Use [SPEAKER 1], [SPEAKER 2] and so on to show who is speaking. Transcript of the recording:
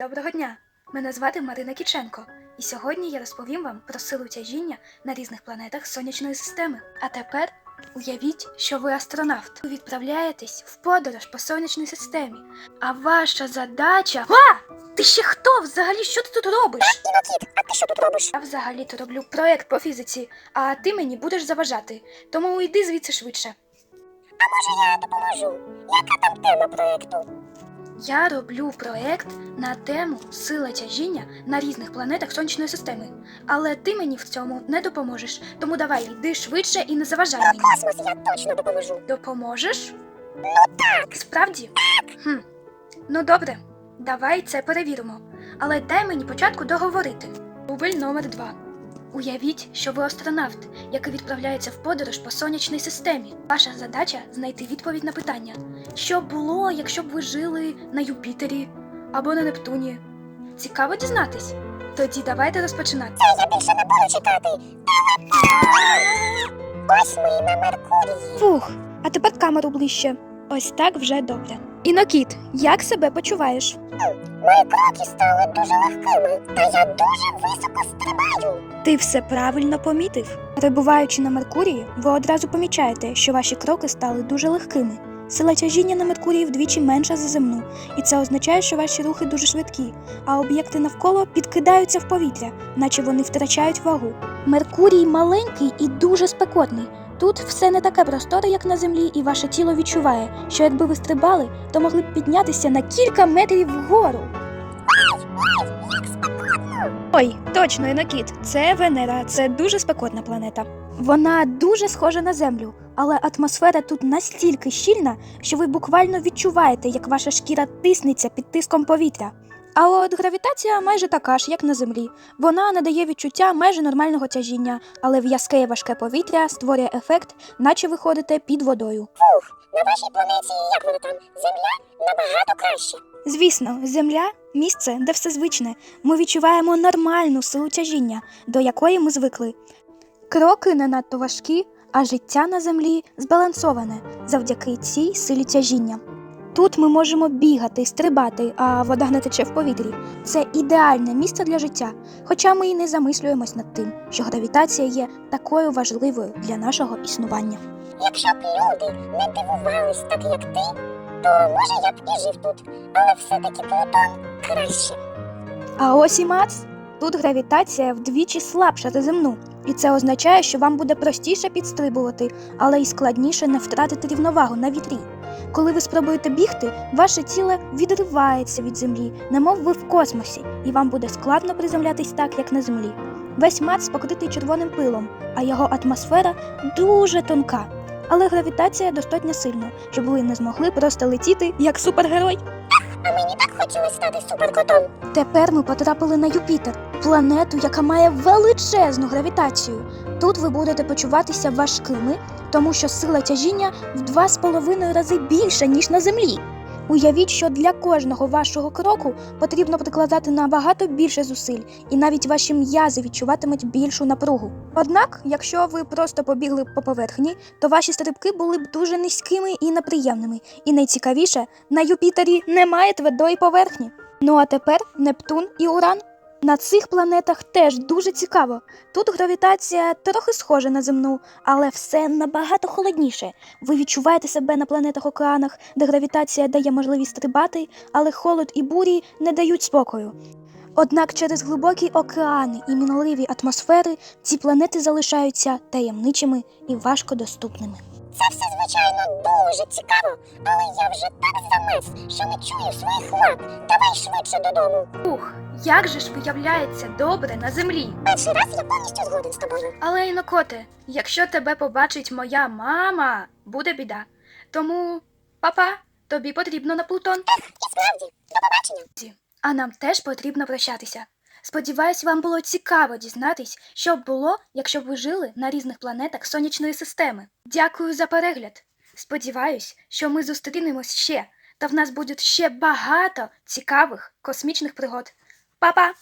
[SPEAKER 1] Доброго дня! Мене звати Марина Кіченко, і сьогодні я розповім вам про силу тяжіння на різних планетах сонячної системи. А тепер уявіть, що ви астронавт. Ви відправляєтесь в подорож по сонячній системі. А ваша задача. А! Ти ще хто? Взагалі, що ти тут робиш?
[SPEAKER 2] Інокіт, а ти що тут робиш?
[SPEAKER 1] Я взагалі-то роблю проект по фізиці, а ти мені будеш заважати. Тому йди звідси швидше.
[SPEAKER 2] А може я допоможу? Яка там тема проєкту?
[SPEAKER 1] Я роблю проект на тему сила тяжіння на різних планетах сонячної системи. Але ти мені в цьому не допоможеш. Тому давай йди швидше і не заважай мені.
[SPEAKER 2] космос я точно допоможу.
[SPEAKER 1] Допоможеш?
[SPEAKER 2] Ну так.
[SPEAKER 1] Справді? Хм. Ну добре, давай це перевіримо. Але дай мені початку договорити. Рубль номер два. Уявіть, що ви астронавт, який відправляється в подорож по сонячній системі. Ваша задача знайти відповідь на питання, що було, якщо б ви жили на Юпітері або на Нептуні. Цікаво дізнатись. Тоді давайте розпочинати.
[SPEAKER 2] Це я більше не буду читати. Ось ми на Меркурії.
[SPEAKER 1] Фух, а тепер камеру ближче. Ось так вже добре. Інокіт, як себе почуваєш?
[SPEAKER 2] Мої кроки стали дуже легкими, та я дуже високо стрибаю.
[SPEAKER 1] Ти все правильно помітив. Перебуваючи на Меркурії, ви одразу помічаєте, що ваші кроки стали дуже легкими. Сила тяжіння на Меркурії вдвічі менша за земну, і це означає, що ваші рухи дуже швидкі, а об'єкти навколо підкидаються в повітря, наче вони втрачають вагу. Меркурій маленький і дуже спекотний. Тут все не таке просторе, як на землі, і ваше тіло відчуває, що якби ви стрибали, то могли б піднятися на кілька метрів вгору. Ой, точно, Інокіт, це Венера, це дуже спекотна планета. Вона дуже схожа на Землю, але атмосфера тут настільки щільна, що ви буквально відчуваєте, як ваша шкіра тиснеться під тиском повітря. А от гравітація майже така ж, як на Землі. Вона надає відчуття майже нормального тяжіння, але в'язке і важке повітря створює ефект, наче ви ходите під водою.
[SPEAKER 2] Фух, на вашій планеті, як воно там, земля набагато краще.
[SPEAKER 1] Звісно, Земля місце, де все звичне. Ми відчуваємо нормальну силу тяжіння, до якої ми звикли. Кроки не надто важкі, а життя на землі збалансоване завдяки цій силі тяжіння. Тут ми можемо бігати, стрибати, а вода не тече в повітрі. Це ідеальне місце для життя, хоча ми і не замислюємось над тим, що гравітація є такою важливою для нашого існування.
[SPEAKER 2] Якщо б люди не дивувались так, як ти, то може я б і жив тут, але все-таки Плутон краще.
[SPEAKER 1] А ось і Марс. Тут гравітація вдвічі слабша за земну, і це означає, що вам буде простіше підстрибувати, але й складніше не втратити рівновагу на вітрі. Коли ви спробуєте бігти, ваше тіло відривається від землі, немов ви в космосі, і вам буде складно приземлятись так, як на землі. Весь Марс покритий червоним пилом, а його атмосфера дуже тонка. Але гравітація достатньо сильна, щоб ви не змогли просто летіти як супергерой.
[SPEAKER 2] А мені так хотілося стати суперкотом.
[SPEAKER 1] Тепер ми потрапили на Юпітер, планету, яка має величезну гравітацію. Тут ви будете почуватися важкими, тому що сила тяжіння в два з половиною рази більша, ніж на землі. Уявіть, що для кожного вашого кроку потрібно прикладати набагато більше зусиль, і навіть ваші м'язи відчуватимуть більшу напругу. Однак, якщо ви просто побігли по поверхні, то ваші стрибки були б дуже низькими і неприємними. І найцікавіше, на Юпітері немає твердої поверхні. Ну а тепер Нептун і Уран. На цих планетах теж дуже цікаво. Тут гравітація трохи схожа на земну, але все набагато холодніше. Ви відчуваєте себе на планетах-океанах, де гравітація дає можливість стрибати, але холод і бурі не дають спокою. Однак через глибокі океани і мінливі атмосфери ці планети залишаються таємничими і важкодоступними.
[SPEAKER 2] Це все, звичайно, дуже цікаво, але я вже так замерз, що не чую своїх лап. Давай швидше додому.
[SPEAKER 1] Ух, як же ж виявляється добре на землі.
[SPEAKER 2] Перший раз я повністю згоден з тобою.
[SPEAKER 1] Але інокоте, якщо тебе побачить моя мама, буде біда. Тому, папа, тобі потрібно на Плутон.
[SPEAKER 2] І справді, до побачення.
[SPEAKER 1] А нам теж потрібно прощатися. Сподіваюсь, вам було цікаво дізнатись, що б було, якщо б ви жили на різних планетах сонячної системи. Дякую за перегляд. Сподіваюсь, що ми зустрінемось ще, та в нас буде ще багато цікавих космічних пригод. Па-па!